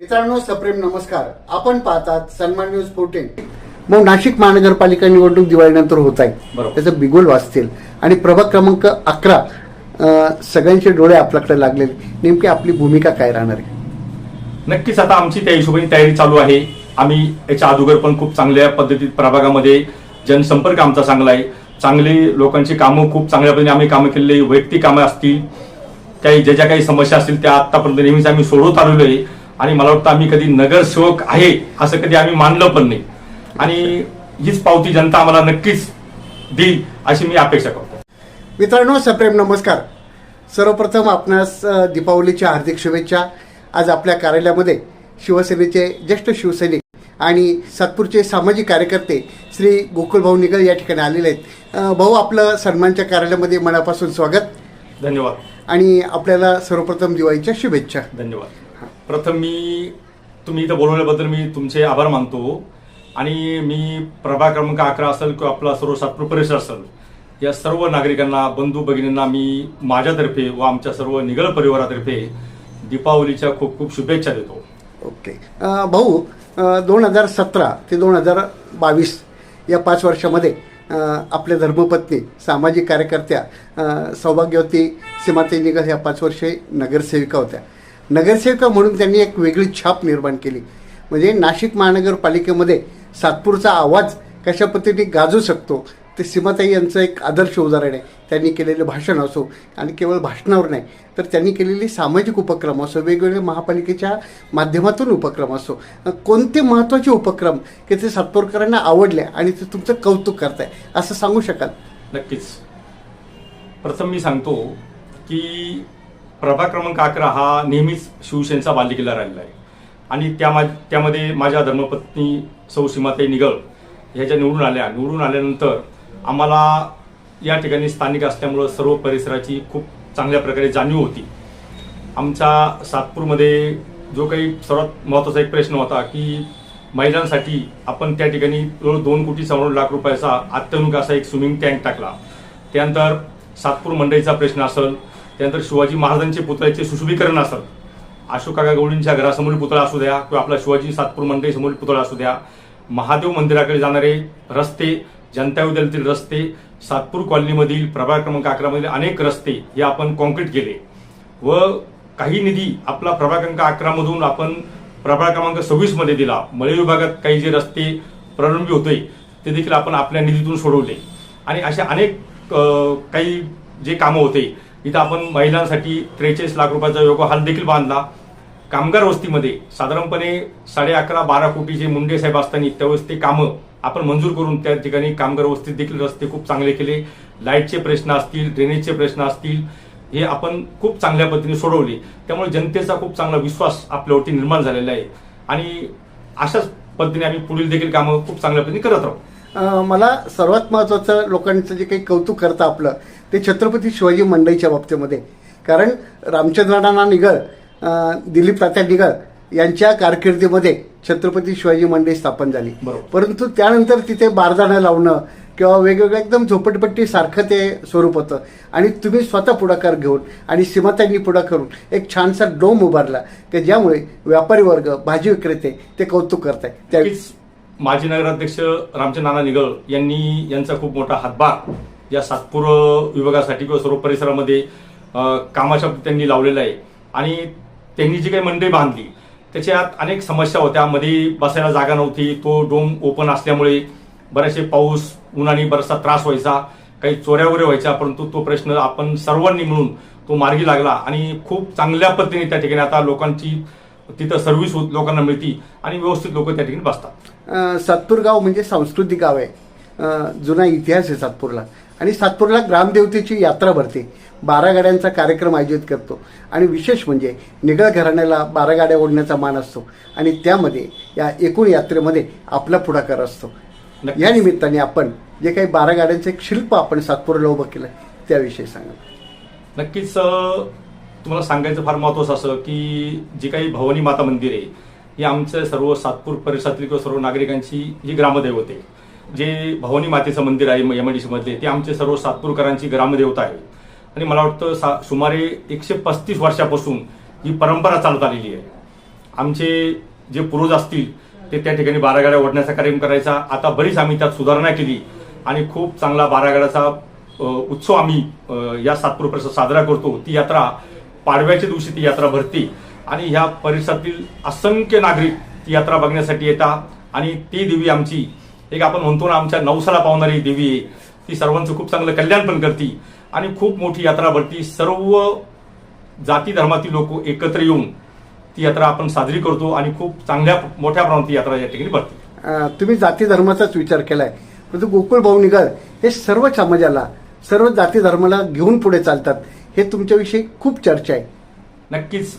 मित्रांनो सप्रेम नमस्कार. आपण पाहतात सन्मान न्यूज फोर्टीन मग नाशिक महानगरपालिका निवडणूक दिवाळीनंतर होत आहे. त्याचं बिगुल वाचतील आणि प्रभाग क्रमांक अकरा सगळ्यांचे डोळे आपल्याकडे लागलेले. नेमकी आपली भूमिका काय राहणार आहे? नक्कीच आता आमची त्या हिशोबाने तयारी चालू आहे. आम्ही याच्या अगोदर पण खूप चांगल्या पद्धतीत प्रभागामध्ये जनसंपर्क आमचा चांगला आहे. चांगली लोकांची कामं खूप चांगल्या पद्धतीने आम्ही कामं केलेली. वैयक्तिक कामं असतील काही ज्या ज्या काही समस्या असतील त्या आतापर्यंत नेहमीच आम्ही सोडवत आलेलो आहे. आणि मला वाटतं आम्ही कधी नगरसेवक आहे असं कधी आम्ही मानलं पण नाही. आणि हीच पावती जनता आम्हाला नक्कीच देईल अशी मी अपेक्षा करतो. मित्रांनो सप्रेम नमस्कार. सर्वप्रथम आपणास दीपावलीच्या हार्दिक शुभेच्छा. आज आपल्या कार्यालयामध्ये शिवसेनेचे ज्येष्ठ शिवसैनिक आणि सातपूरचे सामाजिक कार्यकर्ते श्री गोकुळभाऊ निगल या ठिकाणी आलेले आहेत. भाऊ आपलं सन्मानच्या कार्यालयामध्ये मनापासून स्वागत. धन्यवाद. आणि आपल्याला सर्वप्रथम दिवाळीच्या शुभेच्छा. धन्यवाद. प्रथम मी तुम्ही इथं बोलवल्याबद्दल मी तुमचे आभार मानतो. आणि मी प्रभाग क्रमांक अकरा असेल किंवा आपला सर्व सातपूर परिसर असेल या सर्व नागरिकांना बंधू भगिनींना मी माझ्यातर्फे व आमच्या सर्व निगळ परिवारातर्फे दीपावलीच्या खूप खूप शुभेच्छा देतो. ओके. भाऊ दोन हजार सतरा ते दोन हजार बावीस या पाच वर्षामध्ये आपल्या धर्मपत्नी सामाजिक कार्यकर्त्या सौभाग्यवती सीमाते निगल ह्या पाच वर्षे नगरसेविका होत्या. नगरसेविका म्हणून त्यांनी एक वेगळी छाप निर्माण केली. म्हणजे नाशिक महानगरपालिकेमध्ये सातपूरचा आवाज कशा पद्धतीने गाजू शकतो ते सीमाताई यांचं एक आदर्श उदाहरण आहे. त्यांनी केलेलं भाषण असो आणि केवळ भाषणावर नाही तर त्यांनी केलेले सामाजिक उपक्रम असो वेगवेगळ्या महापालिकेच्या माध्यमातून उपक्रम असो. कोणते महत्त्वाचे उपक्रम की ते सातपूरकरांना आवडले आणि ते तुमचं कौतुक करताय असं सांगू शकाल? नक्कीच. प्रथम मी सांगतो की प्रभाग क्रमांक अकरा हा नेहमीच शिवसेनेचा बाल्यकिल्ला राहिलेला आहे. आणि त्या मा त्यामध्ये माझ्या धर्मपत्नी सौ सीमाताई निगळ ह्याच्या निवडून आल्या निवडून आल्यानंतर आम्हाला या ठिकाणी स्थानिक असल्यामुळं सर्व परिसराची खूप चांगल्या प्रकारे जाणीव होती. आमच्या सातपूरमध्ये जो काही सर्वात महत्त्वाचा एक प्रश्न होता की महिलांसाठी आपण त्या ठिकाणी जवळ दोन कोटी चौऱ्याण्णव लाख रुपयाचा अत्याधुनिक असा एक स्विमिंग टँक टाकला. त्यानंतर सातपूर मंडईचा प्रश्न असेल त्यानंतर शिवाजी महाराजांचे पुतळ्याचे सुशोभीकरण असेल अशोकाका गवळींच्या घरासमोरील पुतळा असू द्या किंवा आपला शिवाजी सातपूर मंडईसमोरील पुतळा असू द्या महादेव मंदिराकडे जाणारे रस्ते जनता विद्यालयातील रस्ते सातपूर कॉलनीमधील प्रभाग क्रमांक अकरामधील अनेक रस्ते हे आपण कॉन्क्रीट केले. व काही निधी आपला प्रभाग क्रमांक अकरामधून आपण प्रभाग क्रमांक सव्वीसमध्ये दिला. मळे विभागात काही जे रस्ते प्रलंबी होते ते देखील आपण आपल्या निधीतून सोडवले. आणि अशा अनेक काही जे कामं होते इथं आपण महिलांसाठी त्रेचाळीस लाख रुपयाचा योग हाल देखील बांधला. कामगार वस्तीमध्ये साधारणपणे साडे अकरा बारा कोटीचे मुंडे साहेब असताना त्यावेळेस ते कामं आपण मंजूर करून त्या ठिकाणी कामगार वस्तीत देखील रस्ते खूप चांगले केले. लाईटचे प्रश्न असतील ड्रेनेजचे प्रश्न असतील हे आपण खूप चांगल्या पद्धतीने सोडवले. त्यामुळे जनतेचा खूप चांगला विश्वास आपल्यावरती निर्माण झालेला आहे. आणि अशाच पद्धतीने आम्ही पुढील देखील कामं खूप चांगल्या पद्धतीने करत राहू. मला सर्वात महत्त्वाचं लोकांचं जे काही कौतुक करतं आपलं ते छत्रपती शिवाजी मंडईच्या बाबतीमध्ये. कारण रामचंद्रांना निगळ दिलीप तात्या निगळ यांच्या कारकिर्दीमध्ये छत्रपती शिवाजी मंडई स्थापन झाली. बरोबर. परंतु त्यानंतर तिथे बारदाणं लावणं किंवा वेगवेगळं एकदम झोपडपट्टी सारखं ते स्वरूप होतं. आणि तुम्ही स्वतः पुढाकार घेऊन आणि सीमाताईंनी पुढाकार करून एक छानसा डोम उभारला की ज्यामुळे व्यापारी वर्ग भाजी विक्रेते ते कौतुक करताय त्या नक्कीच. माजी नगराध्यक्ष रामचंद्र नाना निगळ यांनी यांचा खूप मोठा हातभार या सातपूर विभागासाठी किंवा सर्व परिसरामध्ये कामाच्या त्यांनी लावलेला आहे. आणि त्यांनी जी काही मंडई बांधली त्याच्यात अनेक समस्या होत्या. मध्ये बसायला जागा नव्हती तो डोम ओपन असल्यामुळे बरेचसे पाऊस उन्हाने बराचसा त्रास व्हायचा काही चोऱ्या वगैरे व्हायच्या परंतु तो प्रश्न आपण सर्वांनी मिळून तो मार्गी लागला. आणि खूप चांगल्या पद्धतीने त्या ठिकाणी आता लोकांची तिथं सर्व्हिस लोकांना मिळती आणि व्यवस्थित लोक त्या ठिकाणी बसतात. सातपूर गाव म्हणजे सांस्कृतिक गाव आहे. जुना इतिहास आहे सातपूरला. आणि सातपूरला ग्रामदेवतेची यात्रा भरते. बारा गाड्यांचा कार्यक्रम आयोजित करतो. आणि विशेष म्हणजे निगळ घराण्याला बारा गाड्या ओढण्याचा मान असतो. आणि त्यामध्ये या एकूण यात्रेमध्ये आपला पुढाकार असतो. या निमित्ताने आपण जे काही बारा गाड्यांचं एक शिल्प आपण सातपूरला उभं केलं त्याविषयी सांगा नक्कीच तुम्हाला सांगायचं फार महत्वाचं असं की जी काही भवानी माता मंदिर आहे हे आमचं सर्व सातपूर परिसरातील किंवा सर्व नागरिकांची जी ग्रामदैवत आहे जे भवानी मातेचं मंदिर आहे एम मधले ते आमचे सर्व सातपूरकरांची ग्रामदेवता आहे. आणि मला वाटतं सा सुमारे एकशे पस्तीस वर्षापासून ही परंपरा चालत आलेली आहे. आमचे जे पूर्वज असतील ते त्या ठिकाणी बारागाड्या ओढण्याचा कार्यक्रम करायचा. आता बरीच आम्ही त्यात सुधारणा केली आणि खूप चांगला बारागाड्याचा उत्सव आम्ही या सातपूर परिसरात साजरा करतो. ती यात्रा पाडव्याच्या दिवशी ती यात्रा भरती आणि ह्या परिसरातील असंख्य नागरिक ती यात्रा बघण्यासाठी येतात आणि ती देवी आमची एक आपण म्हणतो ना आमच्या नवसाला पावणारी देवी आहे. ती सर्वांचं खूप चांगलं कल्याण पण करते आणि खूप मोठी यात्रा भरती. सर्व जाती धर्मातील लोक एकत्र येऊन ती यात्रा आपण साजरी करतो आणि खूप चांगल्या मोठ्या प्रमाणात ती यात्रा या ठिकाणी भरते. तुम्ही जाती धर्माचाच विचार केलाय. परंतु गोकुळ भाऊ निघाल हे सर्व समाजाला सर्व जाती धर्माला घेऊन पुढे चालतात. हे तुमच्याविषयी खूप चर्चा आहे. नक्कीच.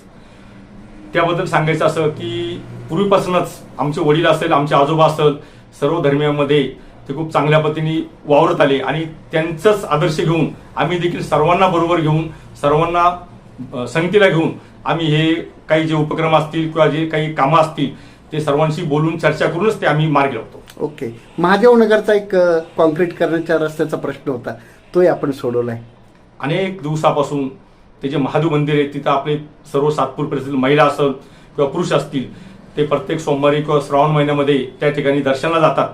त्याबद्दल सांगायचं असं की पूर्वीपासूनच आमचे वडील असेल आमचे आजोबा असेल सर्व धर्मियांमध्ये ते खूप चांगल्या पद्धतीने वावरत आले आणि त्यांचाच आदर्श घेऊन आम्ही देखील सर्वांना बरोबर घेऊन सर्वांना संगतीला घेऊन आम्ही हे काही जे उपक्रम असतील किंवा जे काही कामं असतील ते सर्वांशी बोलून चर्चा करूनच ते आम्ही मार्ग लावतो ओके. महादेव नगरचा एक कॉन्क्रीट करण्याच्या रस्त्याचा प्रश्न होता. तोही आपण सोडवलाय. अनेक दिवसापासून ते जे महादेव मंदिर आहे तिथं आपले सर्व सातपूर परिसरातील महिला असेल किंवा पुरुष असतील ते प्रत्येक सोमवारी किंवा श्रावण महिन्यामध्ये त्या ठिकाणी दर्शनाला जातात.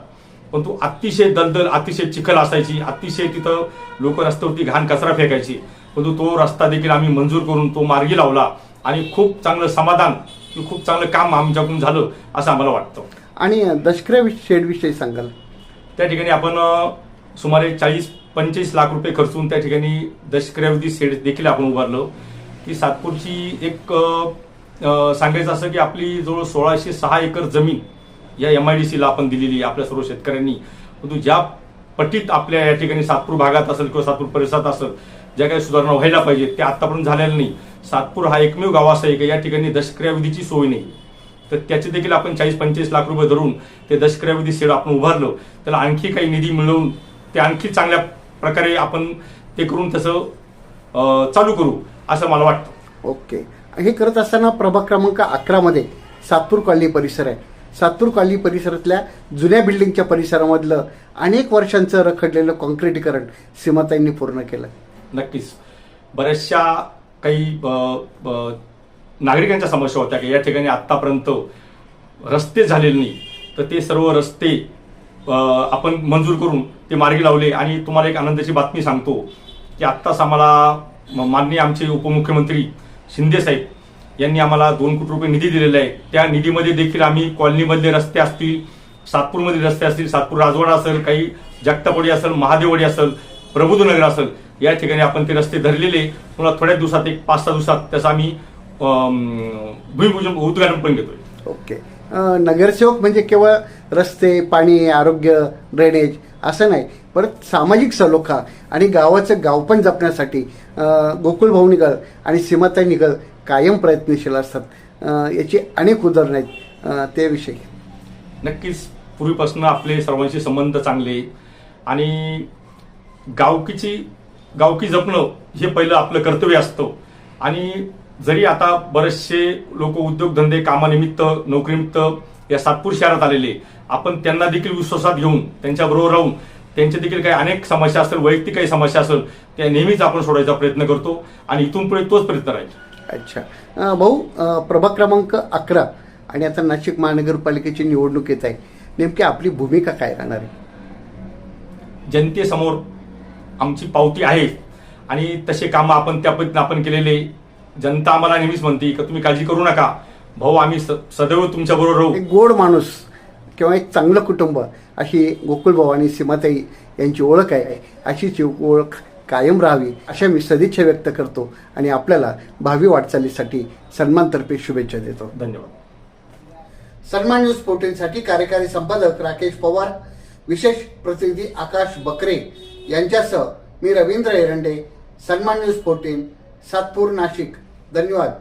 परंतु अतिशय दलदल अतिशय चिखल असायची. अतिशय तिथं लोक रस्त्यावरती घाण कचरा फेकायची. परंतु तो रस्ता देखील आम्ही मंजूर करून तो मार्गी लावला आणि खूप चांगलं समाधान खूप चांगलं काम आमच्याकडून झालं असं आम्हाला वाटतं. आणि अ, दशकऱ्या शेडविषयी सांगाल. त्या ठिकाणी आपण सुमारे चाळीस पंचेचाळीस लाख रुपये खर्चून त्या ठिकाणी दशक्रियाविधी सेड देखील आपण उभारलं. की सातपूरची एक सांगायचं असं की आपली जवळ सोळाशे सहा एकर जमीन या एम आय डी सीला आपण दिलेली आहे आपल्या सर्व शेतकऱ्यांनी. परंतु ज्या पट्टीत आपल्या या ठिकाणी सातपूर भागात असेल किंवा सातपूर परिसरात असेल ज्या काही सुधारणा व्हायला पाहिजे त्या आतापर्यंत झालेल्या नाही. सातपूर हा एकमेव गाव असा आहे की या ठिकाणी दशक्रियाविधीची सोय नाही. तर त्याचे देखील आपण चाळीस पंचेचाळीस लाख रुपये धरून ते दशक्रियाविधी सेड आपण उभारलं. त्याला आणखी काही निधी मिळवून ते आणखी चांगल्या प्रकारे आपण ते करून तसं चालू करू असं मला वाटतं. ओके. हे करत असताना प्रभाग क्रमांक अकरामध्ये सातपूर कॉलनी परिसर आहे. सातपूर कॉलनी परिसरातल्या जुन्या बिल्डिंगच्या परिसरामधलं अनेक वर्षांचं रखडलेलं कॉन्क्रिटीकरण सीमाताईंनी पूर्ण केलं. नक्कीच. बऱ्याचशा काही नागरिकांच्या समस्या होत्या की या ठिकाणी आतापर्यंत रस्ते झालेले नाही. तर ते सर्व रस्ते आपण मंजूर करून ते मार्गी लावले आणि तुम्हाला एक आनंदाची बातमी सांगतो की आत्ताच आम्हाला माननीय आमचे उपमुख्यमंत्री शिंदे साहेब यांनी आम्हाला दोन कोटी रुपये निधी दिलेला आहे. त्या निधीमध्ये देखील आम्ही कॉलनीमधले रस्ते असतील सातपूरमधील रस्ते असतील सातपूर राजवाडा असेल काही जगतापडी असेल महादेववाडी असेल प्रबुद्धनगर असेल या ठिकाणी आपण ते रस्ते धरलेले तुम्हाला थोड्या दिवसात एक पाच सहा दिवसात त्याचं आम्ही भूमिपूजन उद्घाटन पण घेतोय. ओके. नगरसेवक म्हणजे केवळ रस्ते पाणी आरोग्य ड्रेनेज असं नाही. परत सामाजिक सलोखा आणि गावाचं गाव पण जपण्यासाठी अं, गोकुळ भाऊ निगळ आणि सीमाताई निगळ कायम प्रयत्नशील असतात. याची अनेक उदाहरणं आहेत. त्याविषयी नक्कीच पूर्वीपासून आपले सर्वांशी संबंध चांगले. आणि गावकीची गावकी जपणं हे पहिलं आपलं कर्तव्य असतं. आणि जरी आता बरेचसे लोक उद्योगधंदे कामानिमित्त नोकरीनिमित्त या सातपूर शहरात आलेले आपण त्यांना देखील विश्वासात घेऊन त्यांच्याबरोबर राहून त्यांच्या देखील काही अनेक समस्या असेल वैयक्तिक काही समस्या असेल त्या नेहमीच आपण सोडायचा प्रयत्न करतो आणि इथून पुढे तोच प्रयत्न राहील. अच्छा. भाऊ प्रभाग क्रमांक अकरा आणि आता नाशिक महानगरपालिकेची निवडणूक येत आहे. नेमकी आपली भूमिका काय राहणार आहे? जनतेसमोर आमची पावती आहे आणि तसे कामं आपण त्या पद्धतीने आपण केलेले. जनता आम्हाला नेहमीच म्हणते की तुम्ही काळजी करू नका. भाऊ आम्ही सदैव तुमच्या बरोबर राहू. एक गोड माणूस किंवा एक चांगलं कुटुंब अशी गोकुळभाऊ आणि सीमाताई यांची ओळख आहे अशीच ओळख कायम राहावी अशा मी सदिच्छा व्यक्त करतो आणि आपल्याला भावी वाटचालीसाठी सन्मानतर्फे शुभेच्छा देतो. धन्यवाद. सन्मान न्यूज पोर्टलसाठी कार्यकारी संपादक राकेश पवार विशेष प्रतिनिधी आकाश बकरे यांच्यासह मी रवींद्र एरंडे सन्मान न्यूज फोर्टीन सातपूर नाशिक. धन्यवाद.